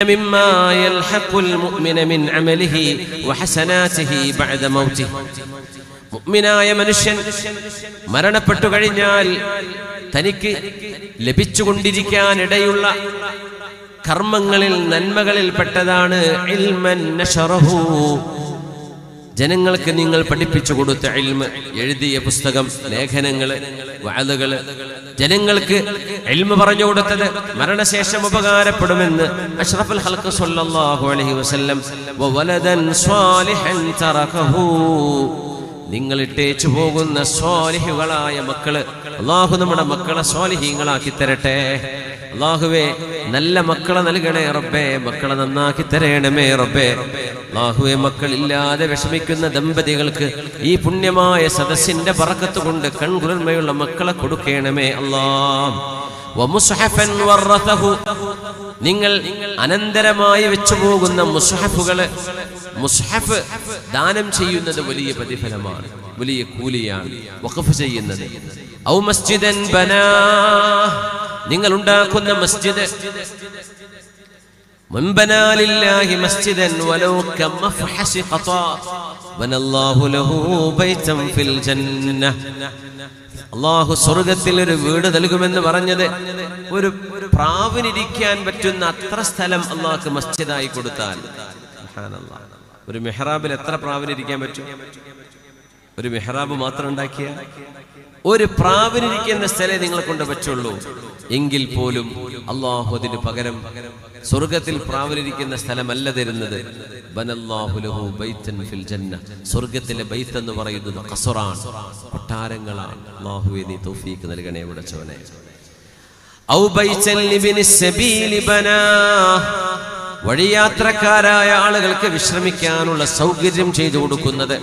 مما يلحق المؤمن من عمله وحسناته بعد موته മുഅ്മിനായ മനുഷ്യൻ മരണപ്പെട്ടു കഴിഞ്ഞാൽ തനിക്ക് ലഭിച്ചുകൊണ്ടിരിക്കാനിടയുള്ള കർമ്മങ്ങളിൽ നന്മകളിൽ പെട്ടതാണ് ഇൽമൻ നശറഹു ജനങ്ങൾക്ക് നിങ്ങൾ പഠിപ്പിച്ചു കൊടുത്ത എൽമ് എഴുതിയ പുസ്തകം ലേഖനങ്ങൾ വാതകൾ ജനങ്ങൾക്ക് എൽമ് പറഞ്ഞു കൊടുത്തത് മരണശേഷം ഉപകാരപ്പെടുമെന്ന് അഷ്റഫുൽ സല്ലല്ലാഹു അലൈഹി വസല്ലം വലദൻ സ്വാലിഹൻ നിങ്ങൾ ഇട്ടേച്ചു പോകുന്ന സ്വാലിഹുകളായ മക്കൾ അള്ളാഹു നമ്മുടെ മക്കളെ സ്വാലിഹീങ്ങളാക്കി തരട്ടെ. അള്ളാഹുവേ നല്ല മക്കളെ നൽകണേ റബ്ബേ മക്കളെ നന്നാക്കി തരേണമേ റബ്ബേ. അള്ളാഹുവെ മക്കളില്ലാതെ വിഷമിക്കുന്ന ദമ്പതികൾക്ക് ഈ പുണ്യമായ സദസ്സിന്റെ പറക്കത്ത് കൊണ്ട് കൺകുളിർമയുള്ള മക്കളെ കൊടുക്കണമേ അള്ളാം. നിങ്ങൾ അനന്തരമായി വെച്ചു പോകുന്ന മുസ്ഹഫുകൾ മുസ്ഹഫ് ദാനം ചെയ്യുന്നത് വലിയ പ്രതിഫലമാണ് വലിയ കൂലിയാണ് വഖഫ് ചെയ്യുന്നത്. ഔ മസ്ജിദൻ ബനാ. നിങ്ങൾ ഉണ്ടാക്കുന്ന മസ്ജിദ് من بنى لله مسجدا ولو كمفحص قطاع بنى الله له بيتا في الجنة അള്ളാഹു സ്വർഗത്തിൽ ഒരു വീട് നൽകുമെന്ന് പറഞ്ഞത് ഒരു പ്രാവിനിരിക്കാൻ പറ്റുന്ന അത്ര സ്ഥലം അള്ളാഹ്ക്ക് മസ്ജിദായി കൊടുത്താൽ സുബ്ഹാനല്ലാഹ്. ഒരു മെഹ്റാബിൽ എത്ര പ്രാവിനിരിക്കാൻ പറ്റും ഒരു മെഹ്റാബ് മാത്രം ഉണ്ടാക്കിയ ഒരു പ്രാവിനിരിക്കുന്ന സ്ഥലം നിങ്ങളെ കൊണ്ട് പറ്റുള്ളൂ എങ്കിൽ പോലും അള്ളാഹു അതിന് പകരം സ്വർഗത്തിൽ പ്രാവലിരിക്കുന്ന സ്ഥലമല്ല തരുന്നത്. സ്വർഗത്തിലെ ബൈത്ത് എന്ന് പറയുന്നത് ഖസറാണ് കൊട്ടാരങ്ങളാണ്. അള്ളാഹുവെ നീ തൗഫീക്ക് നൽകണേ വിടച്ചവനെ വഴിയാത്രക്കാരായ ആളുകൾക്ക് വിശ്രമിക്കാനുള്ള സൗകര്യം ചെയ്തു കൊടുക്കുന്നത്